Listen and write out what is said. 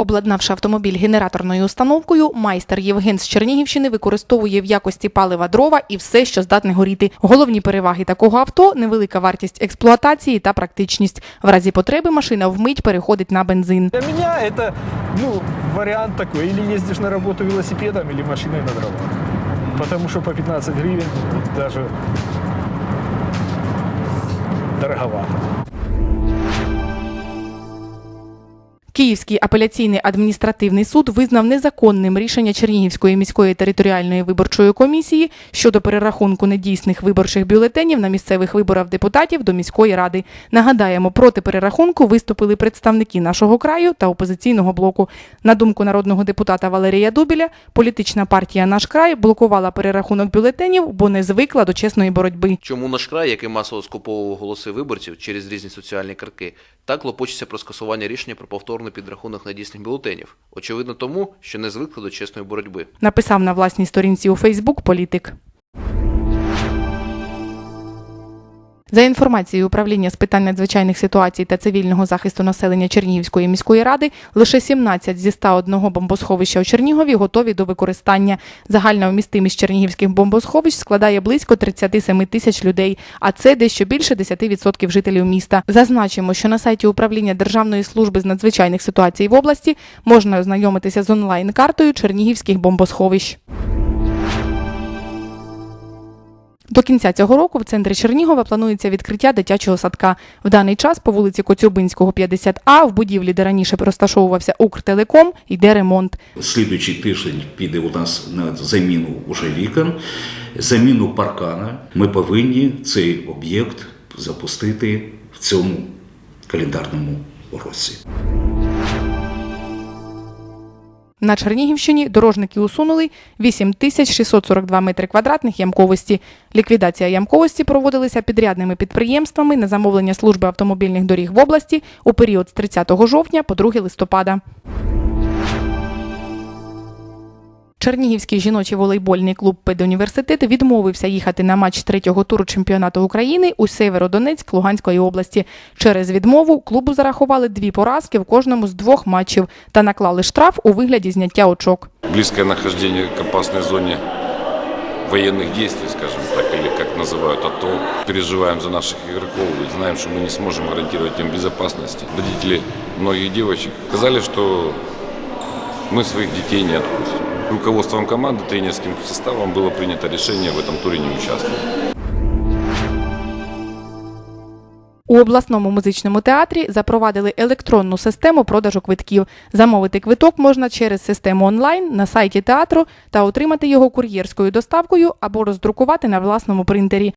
Обладнавши автомобіль генераторною установкою, майстер Євген з Чернігівщини використовує в якості палива дрова і все, що здатне горіти. Головні переваги такого авто невелика вартість експлуатації та практичність. В разі потреби машина вмить переходить на бензин. Для меня это ну, вариант такой. Или ездишь на работу велосипедом, или машиной на дрова. Потому что по 15 гривен даже дороговато. Київський апеляційний адміністративний суд визнав незаконним рішення Чернігівської міської територіальної виборчої комісії щодо перерахунку недійсних виборчих бюлетенів на місцевих виборах депутатів до міської ради. Нагадаємо, проти перерахунку виступили представники нашого краю та опозиційного блоку. На думку народного депутата Валерія Дубіля, політична партія Наш край блокувала перерахунок бюлетенів, бо не звикла до чесної боротьби. Чому наш край, який масово скуповував голоси виборців через різні соціальні картки, так клопочеться про скасування рішення про повторний підрахунок надійсних бюлетенів? Очевидно, тому, що не звикли до чесної боротьби. Написав на власній сторінці у Фейсбук політик. За інформацією управління з питань надзвичайних ситуацій та цивільного захисту населення Чернігівської міської ради, лише 17 зі 101 бомбосховища у Чернігові готові до використання. Загальна вмістимість чернігівських бомбосховищ складає близько 37 тисяч людей, а це дещо більше 10% жителів міста. Зазначимо, що на сайті управління Державної служби з надзвичайних ситуацій в області можна ознайомитися з онлайн-картою чернігівських бомбосховищ. До кінця цього року в центрі Чернігова планується відкриття дитячого садка. В даний час по вулиці Коцюбинського, 50А, в будівлі, де раніше розташовувався Укртелеком, йде ремонт. Слідуючий тиждень піде у нас на заміну уже вікон, заміну паркана. Ми повинні цей об'єкт запустити в цьому календарному році. На Чернігівщині дорожники усунули 8642 метри квадратних ямковості. Ліквідація ямковості проводилася підрядними підприємствами на замовлення служби автомобільних доріг в області у період з 30 жовтня по 2 листопада. Чернігівський жіночий волейбольний клуб «Педуніверситет» відмовився їхати на матч третього туру чемпіонату України у Северодонецьк Луганської області. Через відмову клубу зарахували дві поразки в кожному з двох матчів та наклали штраф у вигляді зняття очок. близкое нахождение к опасной зоне военных действий, скажем так, или как называют АТО. Переживаем за наших игроков, ведь знаем, что мы не сможем гарантировать им безопасность. Родители многих девочек сказали, что мы своих детей не отпустим. Руководством команды, тренерским составом было принято решение в этом туре не участвовать. У обласному музичному театрі запровадили електронну систему продажу квитків. Замовити квиток можна через систему онлайн на сайті театру та отримати його кур'єрською доставкою або роздрукувати на власному принтері.